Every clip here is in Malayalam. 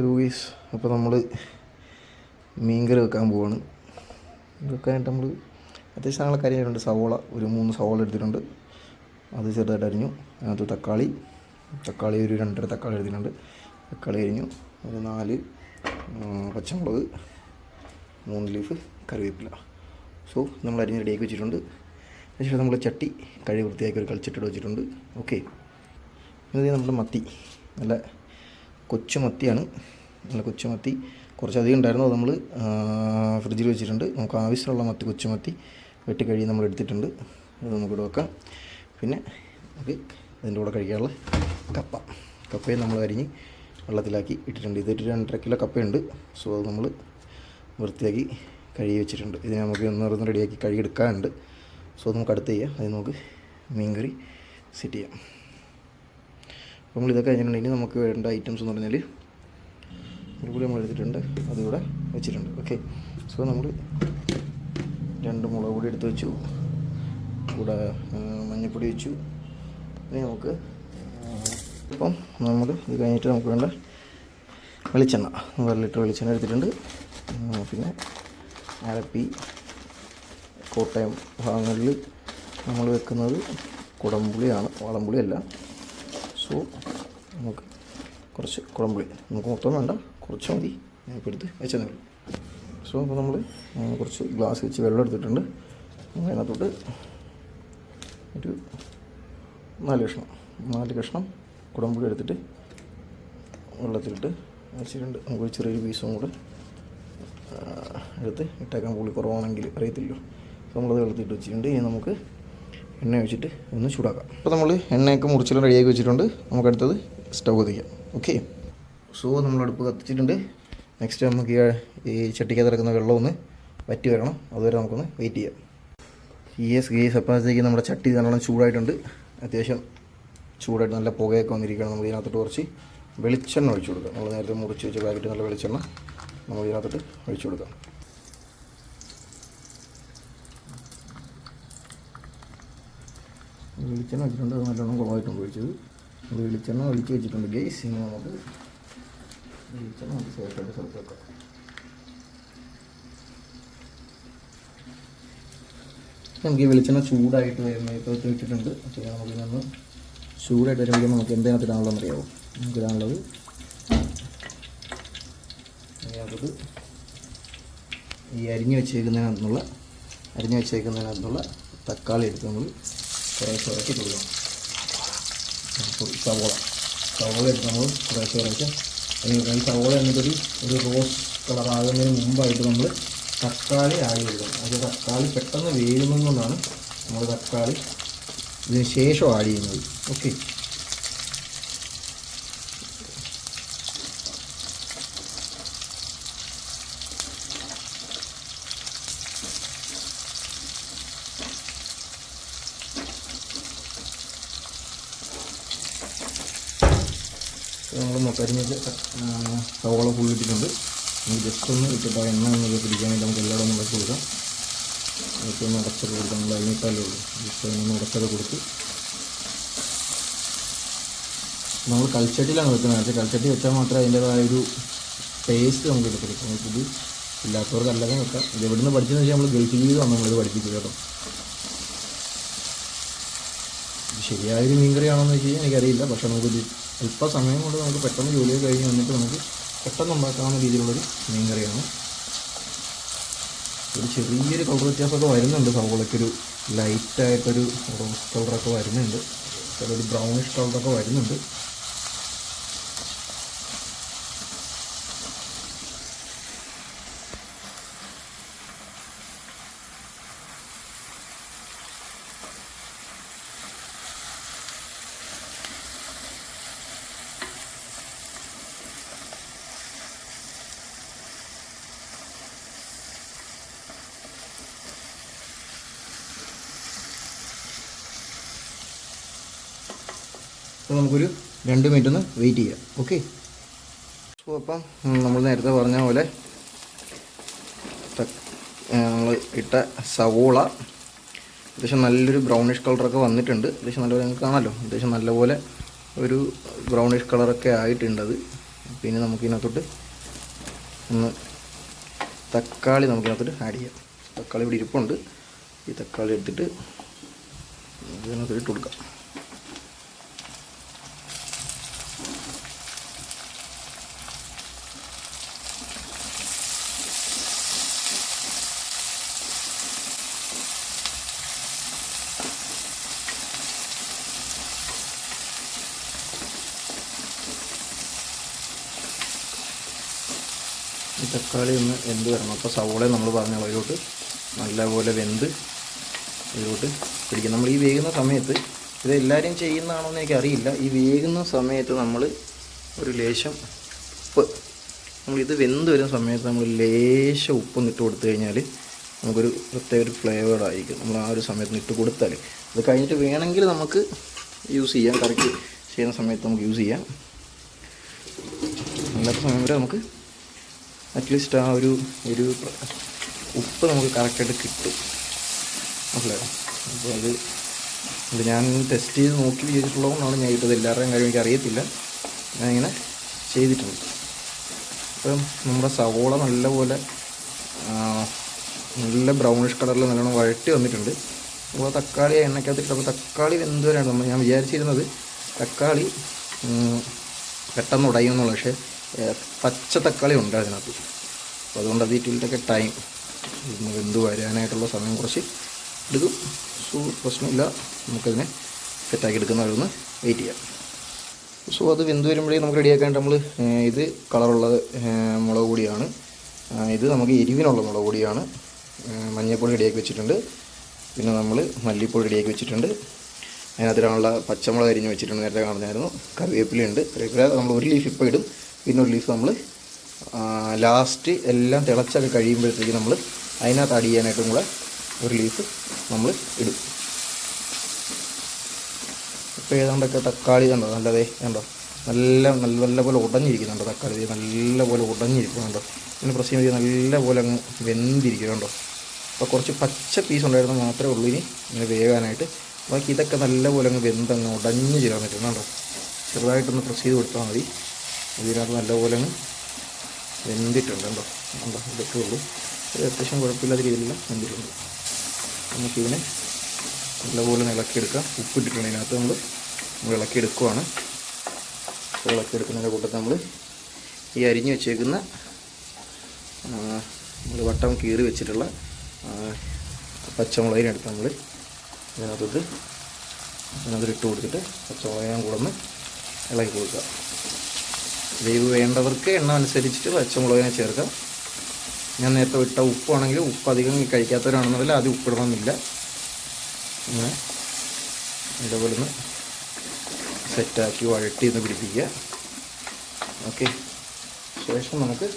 ലൂയിസ് അപ്പോൾ നമ്മൾ മീൻകറി വെക്കാൻ പോവാണ്. വെക്കാനായിട്ട് നമ്മൾ അത്യാവശ്യം സാധനങ്ങൾ കാര്യമായിട്ടുണ്ട്. സവോള ഒരു മൂന്ന് സവോള എടുത്തിട്ടുണ്ട്. അത് ചെറുതായിട്ട് അരിഞ്ഞു. അതിനകത്ത് തക്കാളി തക്കാളി ഒരു രണ്ടര തക്കാളി എടുത്തിട്ടുണ്ട്. തക്കാളി അരിഞ്ഞു. ഒരു നാല് പച്ചമുളക് മൂന്ന് ലീഫ് കറിവേപ്പില. സോ നമ്മൾ അരിഞ്ഞ് റെഡിയാക്കി വെച്ചിട്ടുണ്ട്. അതിനുശേഷം നമ്മൾ ചട്ടി കഴുകി വൃത്തിയാക്കി ഒരു കളിച്ചിട്ട് വെച്ചിട്ടുണ്ട്. ഓക്കെ ഇത് നമ്മുടെ മത്തി. നല്ല കൊച്ചു മത്തിയാണ് നല്ല കൊച്ചുമത്തി. കുറച്ചധികം ഉണ്ടായിരുന്നു. അത് നമ്മൾ ഫ്രിഡ്ജിൽ വെച്ചിട്ടുണ്ട്. നമുക്ക് ആവശ്യമുള്ള മത്തി കൊച്ചുമത്തി വെട്ടിക്കഴിഞ്ഞ് നമ്മൾ എടുത്തിട്ടുണ്ട്. അത് നമുക്കിവിടെ വെക്കാം. പിന്നെ നമുക്ക് അതിന്റെ കൂടെ കഴിക്കാനുള്ള കപ്പ. കപ്പയും നമ്മൾ അരിഞ്ഞ് വെള്ളത്തിലാക്കി ഇട്ടിട്ടുണ്ട്. ഇതൊരു രണ്ടര കിലോ കപ്പയുണ്ട്. സോ അത് നമ്മൾ വൃത്തിയാക്കി കഴുകി വെച്ചിട്ടുണ്ട്. ഇതിനെ നമുക്ക് ഒന്ന് ഒന്ന് റെഡിയാക്കി കഴുകിയെടുക്കാനുണ്ട് സോ അത് നമുക്ക് അടുത്ത് ചെയ്യാം. അതിന് നമുക്ക് മീൻകറി സെറ്റ് ചെയ്യാം. നമ്മൾ ഇതൊക്കെ കഴിഞ്ഞിട്ടുണ്ടെങ്കിൽ നമുക്ക് വേണ്ട ഐറ്റംസ് എന്ന് പറഞ്ഞാൽ ഉരുളി നമ്മൾ എടുത്തിട്ടുണ്ട്. അതിവിടെ വെച്ചിട്ടുണ്ട്. ഓക്കെ സോ നമ്മൾ രണ്ട് മുളക് പൊടി എടുത്ത് വെച്ചു. കൂടെ മഞ്ഞൾപ്പൊടി വെച്ചു. ഇനി നമുക്ക് ഇപ്പം നമ്മൾ ഇത് കഴിഞ്ഞിട്ട് നമുക്ക് വേണ്ട വെളിച്ചെണ്ണ. ഒരു ലിറ്റർ വെളിച്ചെണ്ണ എടുത്തിട്ടുണ്ട്. പിന്നെ അരപ്പി കോട്ടയം ഭാഗങ്ങളിൽ നമ്മൾ വെക്കുന്നത് കുടംപുളിയാണ്. വാളംപുളിയല്ല. സോ നമുക്ക് കുറച്ച് കുളമ്പുളി നമുക്ക് മൊത്തം വേണ്ട. കുറച്ച് മതി. ഞാനിപ്പോൾ എടുത്ത് വെച്ചതേ ഉള്ളൂ സോ അപ്പോൾ നമ്മൾ കുറച്ച് ഗ്ലാസ് വെച്ച് വെള്ളം എടുത്തിട്ടുണ്ട്. നമ്മൾ അതിനകത്തോട്ട് ഒരു നാല് കഷ്ണം നാല് കഷ്ണം കുടംപുളി എടുത്തിട്ട് വെള്ളത്തിലിട്ട് വെച്ചിട്ടുണ്ട് നമുക്ക് ചെറിയൊരു പീസും കൂടെ എടുത്ത് ഇട്ടേക്കാൻ പുളി കുറവാണെങ്കിൽ അറിയത്തില്ലോ അപ്പോൾ നമ്മളത് വെള്ളത്തിട്ട് വെച്ചിട്ടുണ്ട്. ഇനി നമുക്ക് എണ്ണ ഒഴിച്ചിട്ട് ഒന്ന് ചൂടാക്കാം. അപ്പോൾ നമ്മൾ എണ്ണയൊക്കെ മുറിച്ചിലും റെഡിയാക്കി വെച്ചിട്ടുണ്ട്. നമുക്ക് അടുത്തത് സ്റ്റൗ കത്തിക്കാം ഓക്കെ സോ നമ്മൾ അടുപ്പ് കത്തിച്ചിട്ടുണ്ട്. നെക്സ്റ്റ് നമുക്ക് ഈ ചട്ടിക്കകത്ത് കിടക്കുന്ന വെള്ളം ഒന്ന് വറ്റി വരണം. അതുവരെ നമുക്കൊന്ന് വെയിറ്റ് ചെയ്യാം. യെസ് ഗേസ് അപ്പോഴത്തേക്ക് നമ്മുടെ ചട്ടി നല്ലോണം ചൂടായിട്ടുണ്ട്. അത്യാവശ്യം ചൂടായിട്ട് നല്ല പുകയൊക്കെ വന്നിരിക്കണം നമ്മൾ ഇതിനകത്തോട്ട് കുറച്ച് വെളിച്ചെണ്ണ ഒഴിച്ചു കൊടുക്കാം. നമ്മൾ നേരത്തെ മുറിച്ച് വെച്ച പാക്കറ്റ് നല്ല വെളിച്ചെണ്ണ നമ്മൾ ഇതിനകത്തോട്ട് ഒഴിച്ചു കൊടുക്കാം. വെളിച്ചെണ്ണ വെച്ചിട്ടുണ്ട്. നല്ലോണം കുളമായിട്ടുണ്ട് ഒഴിച്ചത് വെളിച്ചെണ്ണ ഒഴിച്ച് വെച്ചിട്ടുണ്ട്. ഗേസ് ഇനി നമുക്ക് വെളിച്ചെണ്ണ നമുക്ക് സേഫായിട്ട് സ്ഥലത്ത് വെക്കാം നമുക്ക് ഈ വെളിച്ചെണ്ണ ചൂടായിട്ട് വരുന്ന ഇപ്പോൾ ഇട്ടിട്ടുണ്ട് അപ്പോൾ നമുക്ക് ഇതൊന്ന് ചൂടായിട്ട് വരുമ്പോൾ നമുക്ക് എന്തിനകത്ത് ഇടാനുള്ളതെന്ന് അറിയാമോ നമുക്ക് ഇടാനുള്ളത് അതിനകത്ത് ഈ അരിഞ്ഞ് വെച്ചേക്കുന്നതിനകത്തുനിന്നുള്ള അരിഞ്ഞ് വെച്ചേക്കുന്നതിനകത്തുനിന്നുള്ള തക്കാളി എടുത്ത് നമ്മൾ കുറേശ്ശെ ഇറക്കി കൊടുക്കണം സവോള സവോള എടുത്ത് നമ്മൾ കുറേശ്ശെ കുറേശ്ശെ ഈ സവോള എന്നിട്ടൊരു ഒരു റോസ് കളർ മുമ്പായിട്ട് നമ്മൾ തക്കാളി ആഡ് ചെയ്യണം അത് തക്കാളി പെട്ടെന്ന് വേകുന്നതുകൊണ്ടാണ് നമ്മൾ തക്കാളി ഇതിന് ശേഷം ആഡ് ചെയ്യുന്നത്. ഓക്കെ നമ്മൾ മക്കരിഞ്ഞൊക്കെ സവോള ഫുള്ളിട്ടിട്ടുണ്ട് നമുക്ക് ജസ്റ്റ് ഒന്ന് ഇട്ടിട്ട് എണ്ണ ഒന്ന് പിടിക്കാനായിട്ട് നമുക്ക് എല്ലായിടും ഒന്ന് കൊടുക്കാം. അതൊക്കെ ഒന്ന് ഉടച്ചൊക്കെ കൊടുക്കാം. നമ്മൾ അതിനേക്കാളേ ഉള്ളൂ. ജസ്റ്റ് അതിനൊന്ന് ഉടച്ചൊക്കെ കൊടുത്ത്. നമ്മൾ കൽച്ചട്ടിയിലാണ് വെക്കുന്നത്. പക്ഷേ കൽച്ചട്ടി വെച്ചാൽ മാത്രമേ അതിന്റേതായ ഒരു ടേസ്റ്റ് നമുക്ക് കിട്ടത്തുള്ളൂ. നമുക്കിത് ഇല്ലാത്തവർക്ക് അല്ലാതെ വെക്കാം. ഇത് എവിടുന്ന് പഠിച്ചതെന്ന് വെച്ചാൽ നമ്മൾ ഗൾഫിൽ നിന്നാണ് നമ്മളിത് പഠിപ്പിച്ചത് കേട്ടോ. ശരിയായൊരു മീൻകറിയാണോ എന്ന് വെച്ച് കഴിഞ്ഞാൽ എനിക്കറിയില്ല. പക്ഷേ നമുക്കിത് അല്പ സമയം കൊണ്ട് നമുക്ക് പെട്ടെന്ന് ജോലി കഴിഞ്ഞ് വന്നിട്ട് നമുക്ക് പെട്ടെന്ന് ഉണ്ടാക്കാവുന്ന രീതിയിലുള്ളൊരു മീൻ കറിയാണ്. ഒരു ചെറിയൊരു കളർ വ്യത്യാസമൊക്കെ വരുന്നുണ്ട്. സവോളയ്ക്കൊരു ലൈറ്റായിട്ടൊരു റോസ് കളറൊക്കെ വരുന്നുണ്ട്. ചിലൊരു ബ്രൗണിഷ് കളറൊക്കെ വരുന്നുണ്ട്. അപ്പോൾ നമുക്കൊരു രണ്ട് മിനിറ്റ് ഒന്ന് വെയിറ്റ് ചെയ്യാം. ഓക്കെ സോ അപ്പം നമ്മൾ നേരത്തെ പറഞ്ഞ പോലെ നമ്മൾ ഇട്ട സവോള അത്യാവശ്യം നല്ലൊരു ബ്രൗണിഷ് കളറൊക്കെ വന്നിട്ടുണ്ട്. അത്യാവശ്യം നല്ലപോലെ നിങ്ങൾക്ക് കാണാമല്ലോ അത്യാവശ്യം നല്ലപോലെ ഒരു ബ്രൗണിഷ് കളറൊക്കെ ആയിട്ടുണ്ടത് പിന്നെ നമുക്കിതിനകത്തോട്ട് ഒന്ന് തക്കാളി നമുക്ക് ഇതിനകത്തോട്ട് ആഡ് ചെയ്യാം. തക്കാളി ഇവിടെ ഇരിപ്പുണ്ട്. ഈ തക്കാളി എടുത്തിട്ട് ഇതിനകത്തോട്ട് ഇട്ട് കൊടുക്കാം. തക്കാളി ഒന്ന് വെന്ത് വരണം. അപ്പോൾ സവോള നമ്മൾ പറഞ്ഞ അതിലോട്ട് നല്ലപോലെ വെന്ത് ഇതിലോട്ട് പിടിക്കും നമ്മൾ ഈ വേകുന്ന സമയത്ത് ഇത് എല്ലാവരും ചെയ്യുന്നതാണോ എന്ന് എനിക്കറിയില്ല. ഈ വേകുന്ന സമയത്ത് നമ്മൾ ഒരു ലേശം ഉപ്പ് നമ്മളിത് വെന്ത് വരുന്ന സമയത്ത് നമ്മൾ ലേശം ഉപ്പൊന്ന് ഇട്ട് കൊടുത്തു കഴിഞ്ഞാൽ നമുക്കൊരു പ്രത്യേക ഒരു ഫ്ലേവർ ആയിരിക്കും. നമ്മൾ ആ ഒരു സമയത്ത് ഇട്ട് കൊടുത്താൽ അത് കഴിഞ്ഞിട്ട് വേണമെങ്കിൽ നമുക്ക് യൂസ് ചെയ്യാം. കറിക്ക് ചെയ്യുന്ന സമയത്ത് നമുക്ക് യൂസ് ചെയ്യാം. അല്ലാത്ത സമയം വരെ നമുക്ക് അറ്റ്ലീസ്റ്റ് ആ ഒരു ഒരു ഉപ്പ് നമുക്ക് കറക്റ്റായിട്ട് കിട്ടും. മനസ്സിലായോ അപ്പോൾ അത് അത് ഞാൻ ടെസ്റ്റ് ചെയ്ത് നോക്കി ചെയ്തിട്ടുള്ളതുകൊണ്ടാണ് ഞാൻ ഇട്ടത്. എല്ലാവരുടെയും കാര്യം എനിക്ക് അറിയത്തില്ല. ഞാൻ ഇങ്ങനെ ചെയ്തിട്ടുണ്ട്. അപ്പം നമ്മുടെ സവോള നല്ലപോലെ നല്ല ബ്രൗണിഷ് കളറിൽ നല്ലോണം വഴട്ടി വന്നിട്ടുണ്ട്. അപ്പോൾ തക്കാളി എണ്ണയ്ക്കകത്ത് ഇട്ടപ്പോൾ തക്കാളി എന്തുവരെയാണ് നമ്മൾ ഞാൻ വിചാരിച്ചിരുന്നത്. തക്കാളി പെട്ടെന്ന് ഉടയുന്നുള്ളൂ പക്ഷേ പച്ച തക്കാളി ഉണ്ട് അതിനകത്ത്. അപ്പോൾ അതുകൊണ്ട് അത് ഇട്ടിട്ടൊക്കെ ടൈം ഇന്ന് വെന്ത് വരാനായിട്ടുള്ള സമയം കുറച്ച് എടുക്കും. സോ പ്രശ്നമില്ല. നമുക്കതിനെ സെറ്റാക്കി എടുക്കുന്നവരൊന്ന് വെയിറ്റ് ചെയ്യാം. സോ അത് വെന്ത് വരുമ്പോഴേ നമുക്ക് റെഡിയാക്കാൻ നമ്മൾ ഇത് കളറുള്ളത് മുളക് പൊടിയാണ്. ഇത് നമുക്ക് എരിവിനുള്ള മുളക് പൊടിയാണ്. മഞ്ഞൾപ്പൊടി റെഡിയാക്കി വെച്ചിട്ടുണ്ട്. പിന്നെ നമ്മൾ മല്ലിപ്പൊടി റെഡിയാക്കി വെച്ചിട്ടുണ്ട്. അതിനകത്തിനുള്ള പച്ചമുളക് അരിഞ്ഞ് വെച്ചിട്ടുണ്ട്. നേരത്തെ കാണുന്നതായിരുന്നു കറിവേപ്പിലയുണ്ട്. കറിവേപ്പില നമ്മൾ ഒരു ലീഫ് ഇപ്പോൾ ഇടും. ഒരു ലീഫ് നമ്മൾ ലാസ്റ്റ് എല്ലാം തിളച്ചൊക്കെ കഴിയുമ്പോഴത്തേക്ക് നമ്മൾ അതിനകത്ത് ആഡ് ചെയ്യാനായിട്ടും കൂടെ ഒരു ലീഫ് നമ്മൾ ഇടും. ഇപ്പോൾ ഏതാണ്ടൊക്കെ തക്കാളി കണ്ടോ? നല്ലതേ കണ്ടോ? നല്ല നല്ല നല്ല പോലെ ഉടഞ്ഞിരിക്കുന്നുണ്ട് തക്കാളി? നല്ല പോലെ ഉടഞ്ഞിരിക്കുന്നുണ്ടോ പിന്നെ പ്രശ്നം ചെയ്ത് നല്ല പോലെ അങ്ങ് വെന്തിരിക്കുന്നുണ്ടോ അപ്പോൾ കുറച്ച് പച്ച പീസ് ഉണ്ടായിരുന്നു മാത്രമേ ഉള്ളൂ ഇനി ഇങ്ങനെ വേകാനായിട്ട്. ബാക്കി ഇതൊക്കെ നല്ല പോലെ അങ്ങ് വെന്തങ്ങ് ഉടഞ്ഞ് ചേരാൻ പറ്റുന്നുണ്ടോ ചെറുതായിട്ടൊന്ന് പ്രസ് ചെയ്ത് കൊടുത്താൽ മതി. ഇതിനകത്ത് നല്ലപോലെ വെന്തിട്ടുണ്ട് കേട്ടോ കണ്ടോ? ഇതൊക്കെ ഉള്ളൂ ഇത് അത്യാവശ്യം കുഴപ്പമില്ലാത്ത രീതിയിലുള്ള വെന്തിട്ടുണ്ട്. നമുക്കിതിനെ നല്ലപോലെ ഇളക്കിയെടുക്കാം. ഉപ്പിട്ടിട്ടുണ്ട് ഇതിനകത്ത് നമ്മൾ നമ്മൾ ഇളക്കിയെടുക്കുവാണ്. ഇളക്കിയെടുക്കുന്നതിന്റെ കൂട്ടത്തിൽ നമ്മൾ ഈ അരിഞ്ഞ് വെച്ചേക്കുന്ന നമ്മൾ വട്ടം കീറി വെച്ചിട്ടുള്ള പച്ചമുളകിനെടുത്ത് നമ്മൾ ഇതിനകത്തോട്ട് ഇതിനകത്ത് ഇട്ട് കൊടുത്തിട്ട് പച്ചമുളകിനും കൂടെ ഇളക്കി കൊടുക്കുക. വേവ് വേണ്ടവർക്ക് എണ്ണ അനുസരിച്ചിട്ട് പച്ചമുളകിനെ ചേർക്കാം. ഞാൻ നേരത്തെ വിട്ട ഉപ്പാണെങ്കിൽ ഉപ്പ് അധികം കഴിക്കാത്തവരാണെന്നുണ്ടെങ്കിൽ ആദ്യം ഉപ്പിടണമെന്നില്ല. ഇങ്ങനെ ഇതേപോലെ ഒന്ന് സെറ്റാക്കി വഴട്ടി ഒന്ന് പിടിപ്പിക്കുക. ഓക്കെ. ശേഷം നമുക്ക്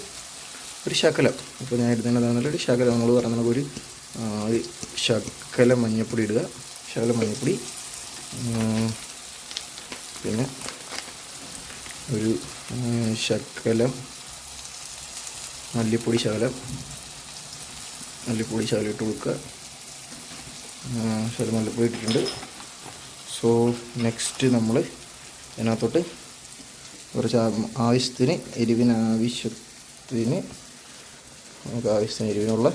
ഒരു ശകലം. ഇപ്പോൾ ഞാൻ എടുത്തതിനകത്താണെന്നുള്ള ഒരു ശകലം. നമ്മൾ പറഞ്ഞ ഒരു ഒരു ശകലം മഞ്ഞൾപ്പൊടി ഇടുക. ശകലം മഞ്ഞൾപ്പൊടി ഉം, പിന്നെ ഒരു ശക്കലം മല്ലിപ്പൊടി ശകലം മല്ലിപ്പൊടി ശകലം ഇട്ട് കൊടുക്കുക. ശകലം മല്ലിപ്പൊടി ഇട്ടിട്ടുണ്ട്. സോ നെക്സ്റ്റ് നമ്മൾ ഇതിനകത്തോട്ട് കുറച്ച് ആവശ്യത്തിന് എരിവിന് ആവശ്യത്തിന് നമുക്ക് ആവശ്യത്തിന് എരിവിനുള്ള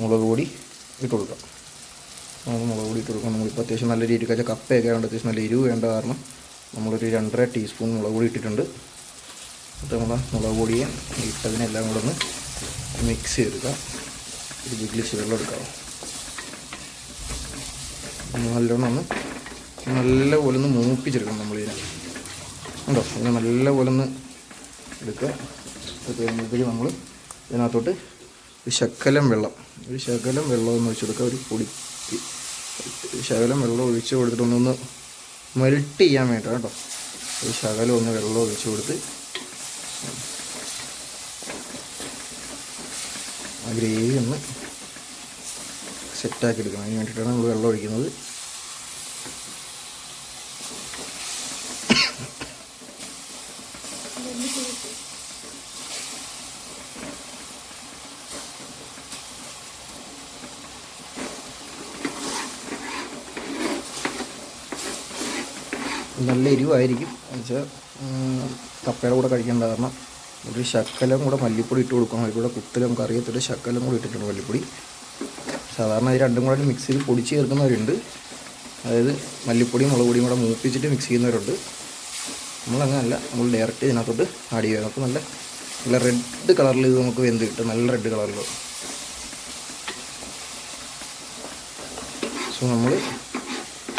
മുളക് പൊടി ഇട്ട് കൊടുക്കാം. മുളക് പൊടി ഇട്ട് കൊടുക്കാം നമ്മളിപ്പോൾ അത്യാവശ്യം നല്ല വെച്ചാൽ കപ്പയൊക്കെ ആയതുകൊണ്ട് അത്യാവശ്യം നല്ല എരിവ് വേണ്ട കാരണം നമ്മളൊരു രണ്ടര ടീസ്പൂൺ മുളക് പൊടി ഇട്ടിട്ടുണ്ട്. അത് നമ്മൾ മുളക് പൊടിയെ ഇട്ടതിനെല്ലാം കൂടെ ഒന്ന് മിക്സ് ചെയ്തെടുക്കാം. ഒരു ജിഗ്ലിച്ച് വെള്ളം എടുക്കാം. നല്ലോണം ഒന്ന് നല്ല പോലെ ഒന്ന് മൂപ്പിച്ചെടുക്കണം നമ്മളിതിനെ. ഉണ്ടോ ഇതിനെ നല്ല പോലെ ഒന്ന് എടുക്കുക. അത് കഴിയുമ്പോഴത്തേക്ക് നമ്മൾ ഇതിനകത്തോട്ട് ഒരു ശകലം വെള്ളം ഒരു ശകലം വെള്ളം ഒന്ന് ഒഴിച്ച് കൊടുക്കുക. ഒരു പൊടി. ശകലം വെള്ളം ഒഴിച്ച് കൊടുത്തിട്ട് മെൽറ്റ് ചെയ്യാൻ വേണ്ടി കേട്ടോ. ഒരു ശകലം ഒന്ന് വെള്ളം ഒഴിച്ചു കൊടുത്ത് ആ ഗ്രേവി ഒന്ന് സെറ്റാക്കി എടുക്കണം. അതിന് വേണ്ടിയിട്ടാണ് നമ്മൾ വെള്ളം ഒഴിക്കുന്നത്. എരിവായിരിക്കും എന്നുവെച്ചാൽ കപ്പയുടെ കൂടെ കഴിക്കേണ്ട കാരണം ഒരു ശക്കലം കൂടെ മല്ലിപ്പൊടി ഇട്ട് കൊടുക്കണം. അതിൽ കൂടെ കുത്തൽ നമുക്ക് അറിയത്തില്ല. ശക്കലം കൂടി ഇട്ടിട്ടുണ്ട് മല്ലിപ്പൊടി. സാധാരണ ഇത് രണ്ടും കൂടെ മിക്സ് ചെയ്ത് പൊടിച്ച് ചേർക്കുന്നവരുണ്ട്. അതായത് മല്ലിപ്പൊടിയും മുളക് പൊടിയും കൂടെ മൂപ്പിച്ചിട്ട് മിക്സ് ചെയ്യുന്നവരുണ്ട്. നമ്മളങ്ങനല്ല. നമ്മൾ ഡയറക്റ്റ് ഇതിനകത്തോട്ട് ആഡ് ചെയ്യുക. അപ്പോൾ നല്ല നല്ല റെഡ് കളറിൽ ഇത് നമുക്ക് വെന്ത് കിട്ടും. നല്ല റെഡ് കളറിൽ സോ നമ്മൾ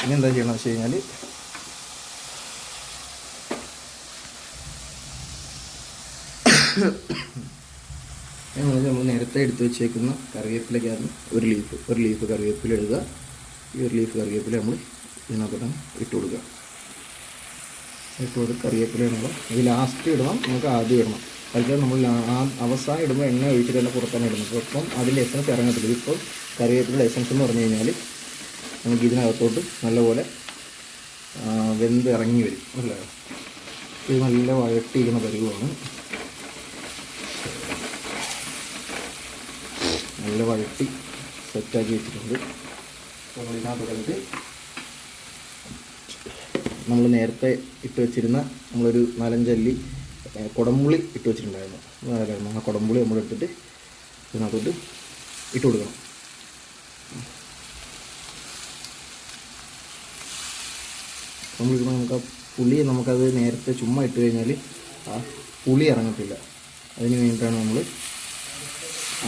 ഇനി എന്താ ചെയ്യണമെന്ന് വെച്ച് കഴിഞ്ഞാൽ നമ്മൾ നമ്മൾ നേരത്തെ എടുത്ത് വെച്ചേക്കുന്ന കറിവേപ്പിലയ്ക്കകത്ത് ഒരു ലീഫ് ഒരു ലീഫ് കറിവേപ്പില ഇടുക. ഈ ഒരു ലീഫ് കറിവേപ്പില നമ്മൾ ഇതിനകത്തോട്ട് ഇട്ട് കൊടുക്കുക. ഇട്ട് കൊടുത്ത് കറിവേപ്പില നമ്മൾ ഇത് ലാസ്റ്റ് ഇടണം. നമുക്ക് ആദ്യം ഇടണം. അതിൽ നമ്മൾ അവസാനം ഇടുമ്പോൾ എണ്ണ ഒഴിച്ചിട്ട് തന്നെ പുറത്താണ് ഇടുന്നത് അപ്പം അതിന്റെ എസൻസ് ഇറങ്ങത്തില്ല. ഇപ്പോൾ കറിവേപ്പിലയുടെ എസൻസ് എന്ന് പറഞ്ഞു കഴിഞ്ഞാൽ നമുക്ക് ഇതിനകത്തോട്ട് നല്ലപോലെ വെന്ത് ഇറങ്ങി വരും. അല്ലേ? ഇത് നല്ല വഴട്ടിയിരിക്കുന്ന പരുവമാണ് നല്ല വഴട്ടി സെറ്റാക്കി വെച്ചിട്ടുണ്ട്. അപ്പോൾ ഇതിനകത്ത് കണ്ടിട്ട് നമ്മൾ നേരത്തെ ഇട്ട് വെച്ചിരുന്ന നമ്മളൊരു നാലഞ്ചല്ലി കുടമ്പുളി ഇട്ട് വെച്ചിട്ടുണ്ടായിരുന്നു. അതായിരുന്നു ആ കുടംപുളി നമ്മൾ എടുത്തിട്ട് ഇതിനകത്തോട്ട് ഇട്ട് കൊടുക്കണം. നമ്മളിപ്പോൾ നമുക്ക് ആ പുളി നമുക്കത് നേരത്തെ ചുമ്മാ ഇട്ട് കഴിഞ്ഞാൽ ആ പുളി ഇറങ്ങത്തില്ല. അതിന് വേണ്ടിയിട്ടാണ് നമ്മൾ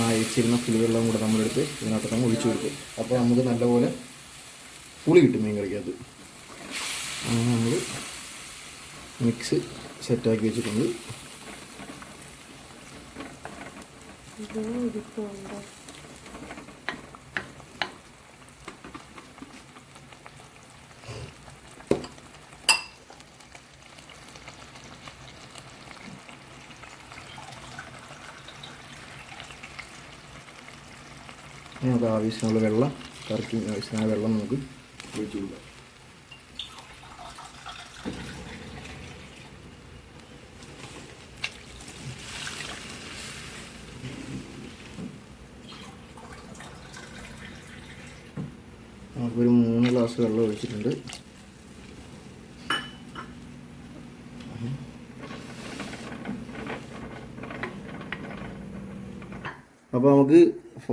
ആ ഇച്ചിരുന്ന പുളിവെള്ളം കൂടെ നമ്മളെടുത്ത് ഇതിനകത്ത് നമ്മൾ ഒഴിച്ചു കൊടുക്കും. അപ്പോൾ നമുക്ക് നല്ലപോലെ പുളി കിട്ടും മീൻ കറിക്കകത്ത്. അങ്ങനെ നമ്മൾ മിക്സ് സെറ്റാക്കി വെച്ചിട്ടുണ്ട്. നമുക്ക് ആവശ്യമുള്ള വെള്ളം കറക്റ്റ് ആവശ്യമായ വെള്ളം നമുക്ക് ഒഴിച്ചു കൊടുക്കാം. നമുക്കൊരു മൂന്ന് ഗ്ലാസ് വെള്ളം ഒഴിച്ചിട്ടുണ്ട്. അപ്പോൾ നമുക്ക്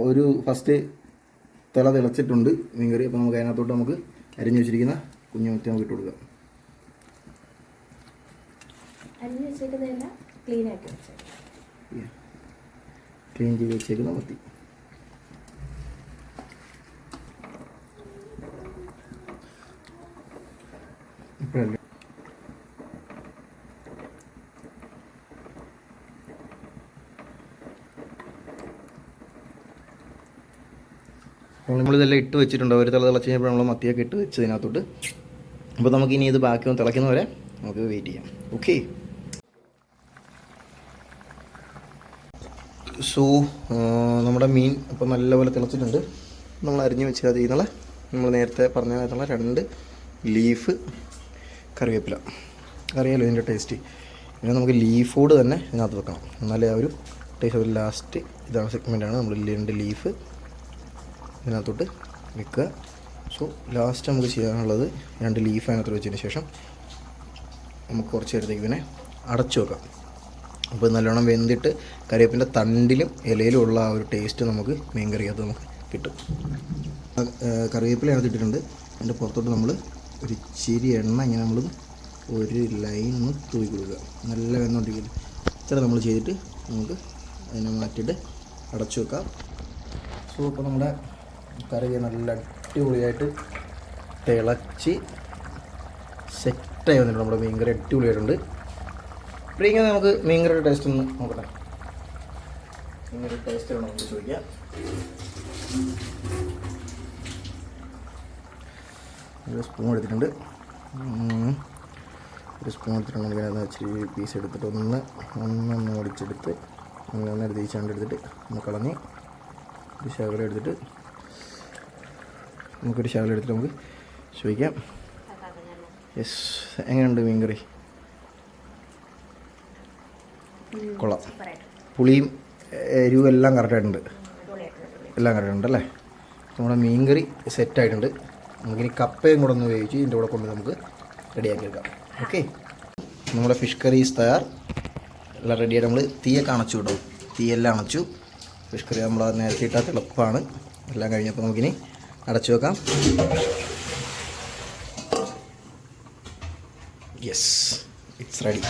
ഒരു ഫസ്റ്റ് തിള തിളച്ചിട്ടുണ്ട് മീൻകറി അപ്പോൾ നമുക്ക് അതിനകത്തോട്ട് നമുക്ക് അരിഞ്ഞു വെച്ചിരിക്കുന്ന കുഞ്ഞു മുറ്റ നമുക്ക് ഇട്ട് കൊടുക്കാം. അരിഞ്ഞു വെച്ചേക്കുന്നതെല്ലാം ക്ലീൻ ആക്കി വെച്ചത് ക്ലീൻ ചെയ്ത് വെച്ചേക്കുന്ന മത്തി ഇപ്പോഴല്ലേ അപ്പോൾ നമ്മളിതെല്ലാം ഇട്ട് വെച്ചിട്ടുണ്ട്. ഒരു തല തിളച്ച് കഴിഞ്ഞപ്പോൾ നമ്മൾ മത്തിയൊക്കെ ഇട്ട് വെച്ചതിനകത്തോട്ട് അപ്പോൾ നമുക്ക് ഇനി ഇത് ബാക്കി ഒന്ന് തിളയ്ക്കുന്നവരെ നമുക്ക് വെയിറ്റ് ചെയ്യാം. ഓക്കെ സോ നമ്മുടെ മീൻ ഇപ്പോൾ നല്ലപോലെ തിളച്ചിട്ടുണ്ട്. നമ്മൾ അരിഞ്ഞ് വെച്ച് അത് ഇന്നലെ നമ്മൾ നേരത്തെ പറഞ്ഞ രണ്ട് ലീഫ് കറിവേപ്പില. അറിയാലോ ഇതിന്റെ ടേസ്റ്റ് പിന്നെ നമുക്ക് ലീഫോട് തന്നെ ഇതിനകത്ത് വെക്കണം. എന്നാലേ ആ ഒരു ടേസ്റ്റ് ഒരു ലാസ്റ്റ് ഇതാണ് സെഗ്മെന്റാണ് നമ്മൾ രണ്ട് ലീഫ് ഇതിനകത്തോട്ട് വെക്കുക. സോ ലാസ്റ്റ് നമുക്ക് ചെയ്യാനുള്ളത് രണ്ട് ലീഫ് അതിനകത്ത് വെച്ചതിന് ശേഷം നമുക്ക് കുറച്ച് നേരത്തേക്ക് ഇതിനെ അടച്ചു വെക്കാം. അപ്പോൾ നല്ലോണം വെന്തിട്ട് കറിവേപ്പിന്റെ തണ്ടിലും ഇലയിലും ഉള്ള ആ ഒരു ടേസ്റ്റ് നമുക്ക് മീൻ കറിക്കകത്ത് നമുക്ക് കിട്ടും. കറിവേപ്പില അതിനകത്ത് ഇട്ടിട്ടുണ്ട്. അതിന്റെ പുറത്തോട്ട് നമ്മൾ ഒരു ഇച്ചിരി എണ്ണ ഇങ്ങനെ നമ്മൾ ഒരു ലൈൻ ഒന്ന് തൂക്കി കൊടുക്കുക. നല്ല വെന്നോണ്ടിരിക്കും ഇത്ര നമ്മൾ ചെയ്തിട്ട് നമുക്ക് അതിനെ മാറ്റിയിട്ട് അടച്ചു വെക്കാം. സോ ഇപ്പോൾ നമ്മുടെ കറി നല്ല അടിപൊളിയായിട്ട് തിളച്ച് സെറ്റായി വന്നിട്ടുണ്ട് നമ്മുടെ മീൻകറി അടിപൊളിയായിട്ടുണ്ട്. അപ്പോൾ ഇങ്ങനെ നമുക്ക് മീൻകറിയുടെ ടേസ്റ്റ് ഒന്ന് നോക്കട്ടെ. മീൻകറി ടേസ്റ്റ് വേണം നമുക്ക് ചോദിക്കാം. ഒരു സ്പൂൺ എടുത്തിട്ടുണ്ട്. ഒരു സ്പൂൺ എടുത്തിട്ടുണ്ട്. നമുക്ക് അതിനകത്ത് ഇച്ചിരി പീസ് എടുത്തിട്ട് ഒന്ന് ഒന്നൊന്ന് ഓടിച്ചെടുത്ത് ഒന്ന് എടുത്ത് ഈച്ചാണ്ട് എടുത്തിട്ട് ഒന്ന് കളഞ്ഞ് ഒരു ശകലം എടുത്തിട്ട് നമുക്കൊരു ശകലം എടുത്തിട്ട് നമുക്ക് ചോദിക്കാം. യെസ് എങ്ങനെയുണ്ട് മീൻകറി? കൊള്ളാം. പുളിയും എരിവും എല്ലാം കറക്റ്റായിട്ടുണ്ട് എല്ലാം കറക്റ്റായിട്ടുണ്ട് അല്ലേ? നമ്മുടെ മീൻകറി സെറ്റായിട്ടുണ്ട് നമുക്കിനി കപ്പയും കൂടെ ഒന്ന് വേവിച്ച് ഇതിന്റെ കൂടെ കൊണ്ട് നമുക്ക് റെഡിയാക്കി എടുക്കാം. ഓക്കെ നമ്മുടെ ഫിഷ് കറീസ് തയ്യാർ. എല്ലാം റെഡിയായിട്ട് നമ്മൾ തീയൊക്കെ അണച്ചു വിടും തീയെല്ലാം അണച്ചു. ഫിഷ് കറി നമ്മൾ നേരത്തെ ഇട്ടാൽ എളുപ്പമാണ്. എല്ലാം കഴിഞ്ഞപ്പോൾ നമുക്കിനി അടച്ചു വെക്കാം. Yes it's ready